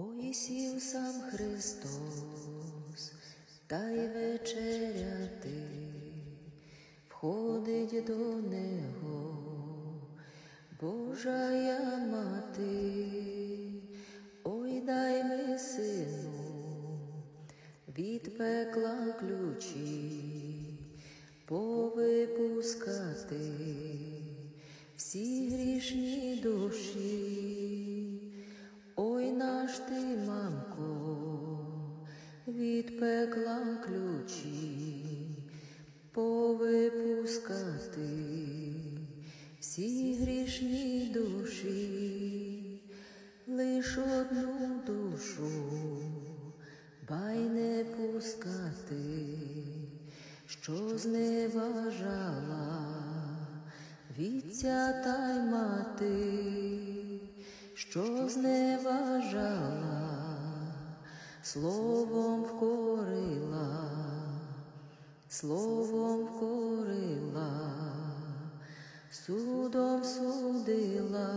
Ой сів сам Христос, та й вечеряти, входить до Него, Божая мати, ой дай ми сину, від пекла ключі, повипускати всі грішні душі. Ой ти, мамко, від пекла ключі, повипускати всі грішні душі, лиш одну душу, бай не пускати, що зневажала віця та й мати що зневажала, словом вкорила, словом вкорила, судом судила,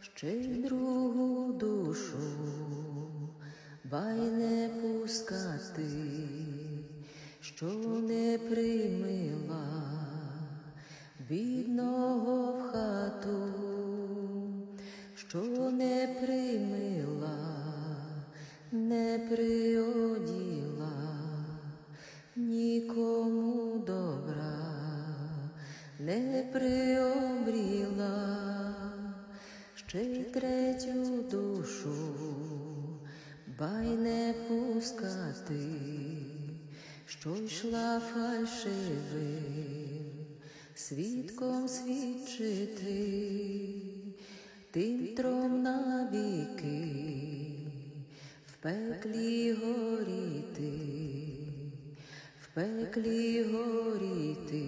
ще й другу душу, бай не пускати, що не примила, не приоділа, нікому добра, не приобріла, ще й третю душу, бай не пускати, що йшла фальшивим, свідком свідчити тим тром навіки в пеклі горіти, в пеклі горіти,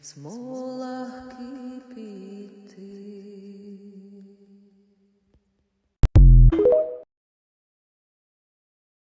смола